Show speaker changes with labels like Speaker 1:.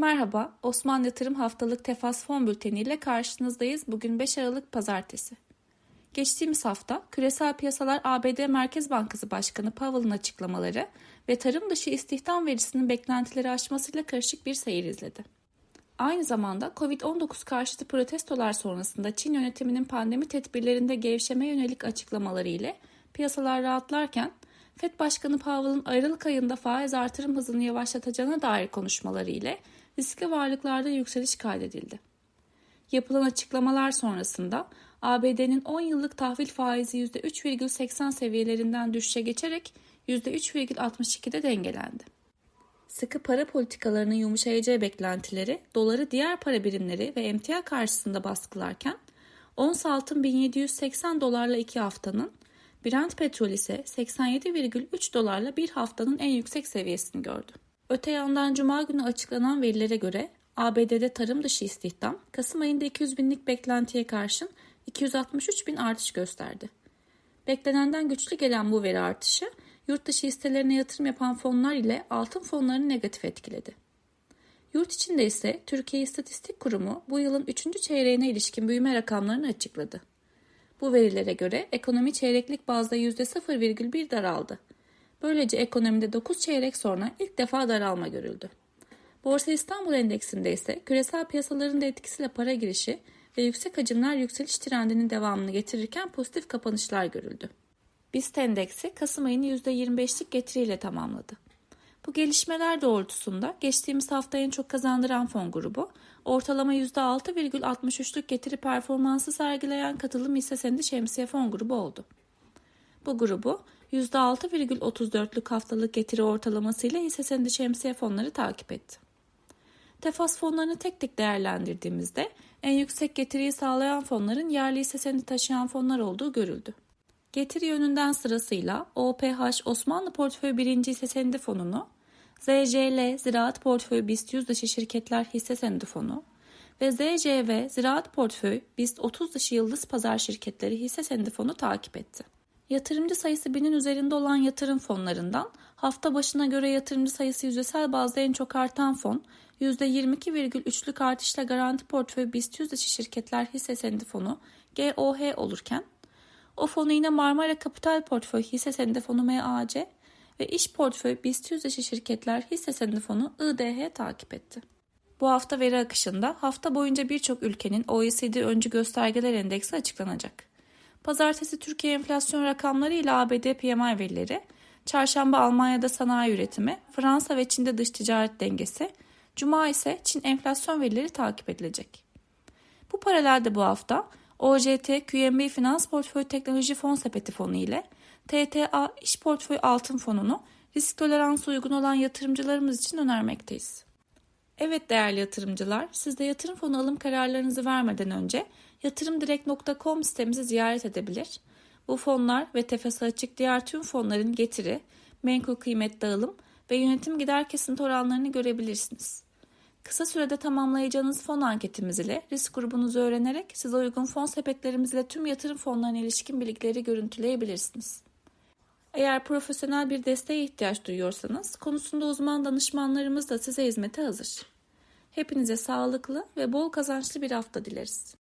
Speaker 1: Merhaba, Osmanlı Yatırım Haftalık Tefas Fon Bülteni ile karşınızdayız. Bugün 5 Aralık Pazartesi. Geçtiğimiz hafta küresel piyasalar ABD Merkez Bankası Başkanı Powell'ın açıklamaları ve tarım dışı istihdam verisinin beklentileri aşmasıyla karışık bir seyir izledi. Aynı zamanda Covid-19 karşıtı protestolar sonrasında Çin yönetiminin pandemi tedbirlerinde gevşeme yönelik açıklamaları ile piyasalar rahatlarken FED Başkanı Powell'ın Aralık ayında faiz artırım hızını yavaşlatacağına dair konuşmaları ile riskli varlıklarda yükseliş kaydedildi. Yapılan açıklamalar sonrasında ABD'nin 10 yıllık tahvil faizi %3,80 seviyelerinden düşüşe geçerek %3,62'de dengelendi. Sıkı para politikalarının yumuşayacağı beklentileri doları diğer para birimleri ve emtia karşısında baskılarken ons altın 1780 dolarla 2 haftanın, Brent petrol ise 87,3 dolarla bir haftanın en yüksek seviyesini gördü. Öte yandan Cuma günü açıklanan verilere göre ABD'de tarım dışı istihdam Kasım ayında 200 binlik beklentiye karşın 263 bin artış gösterdi. Beklenenden güçlü gelen bu veri artışı yurt dışı hisselerine yatırım yapan fonlar ile altın fonlarını negatif etkiledi. Yurt içinde ise Türkiye İstatistik Kurumu bu yılın 3. çeyreğine ilişkin büyüme rakamlarını açıkladı. Bu verilere göre ekonomi çeyreklik bazda %0,1 daraldı. Böylece ekonomide 9 çeyrek sonra ilk defa daralma görüldü. Borsa İstanbul Endeksinde ise küresel piyasaların da etkisiyle para girişi ve yüksek hacimler yükseliş trendinin devamını getirirken pozitif kapanışlar görüldü. BIST endeksi Kasım ayını %25'lik getiriyle tamamladı. Bu gelişmeler doğrultusunda geçtiğimiz hafta en çok kazandıran fon grubu, ortalama %6,63'lük getiri performansı sergileyen katılım hisse senedi şemsiye fon grubu oldu. Bu grubu %6,34'lük haftalık getiri ortalamasıyla hisse senedi şemsiye fonları takip etti. Tefas fonlarını tek tek değerlendirdiğimizde en yüksek getiriyi sağlayan fonların yerli hisse senedi taşıyan fonlar olduğu görüldü. Getiri yönünden sırasıyla OPH Osmanlı Portföy 1. Hisse Senedi Fonu'nu, ZCL Ziraat Portföy BIST 100 dışı şirketler hisse senedi fonu ve ZCV Ziraat Portföy BIST 30 dışı yıldız pazar şirketleri hisse senedi fonu takip etti. Yatırımcı sayısı binin üzerinde olan yatırım fonlarından hafta başına göre yatırımcı sayısı yüzdesel bazda en çok artan fon %22,3'lük artışla Garanti Portföy BIST 100 dışı şirketler hisse senedi fonu GOH olurken o fonu yine Marmara Kapital Portföy hisse senedi fonu MAC ve İş Portföy BIST 100 dışı şirketler hisse senedi fonu IDH takip etti. Bu hafta veri akışında hafta boyunca birçok ülkenin OECD öncü göstergeler endeksi açıklanacak. Pazartesi Türkiye enflasyon rakamları ile ABD PMI verileri, çarşamba Almanya'da sanayi üretimi, Fransa ve Çin'de dış ticaret dengesi, cuma ise Çin enflasyon verileri takip edilecek. Bu paralelde bu hafta OJT QNB Finans Portföy Teknoloji Fon Sepeti Fonu ile TTA İş Portföy Altın Fonu'nu risk toleransı uygun olan yatırımcılarımız için önermekteyiz. Evet değerli yatırımcılar, siz de yatırım fonu alım kararlarınızı vermeden önce yatırımdirekt.com sitemizi ziyaret edebilir. Bu fonlar ve tefesi açık diğer tüm fonların getiri, menkul kıymet dağılım ve yönetim gider kesinti oranlarını görebilirsiniz. Kısa sürede tamamlayacağınız fon anketimiz ile risk grubunuzu öğrenerek size uygun fon sepetlerimiz ile tüm yatırım fonlarına ilişkin bilgileri görüntüleyebilirsiniz. Eğer profesyonel bir desteğe ihtiyaç duyuyorsanız konusunda uzman danışmanlarımız da size hizmete hazır. Hepinize sağlıklı ve bol kazançlı bir hafta dileriz.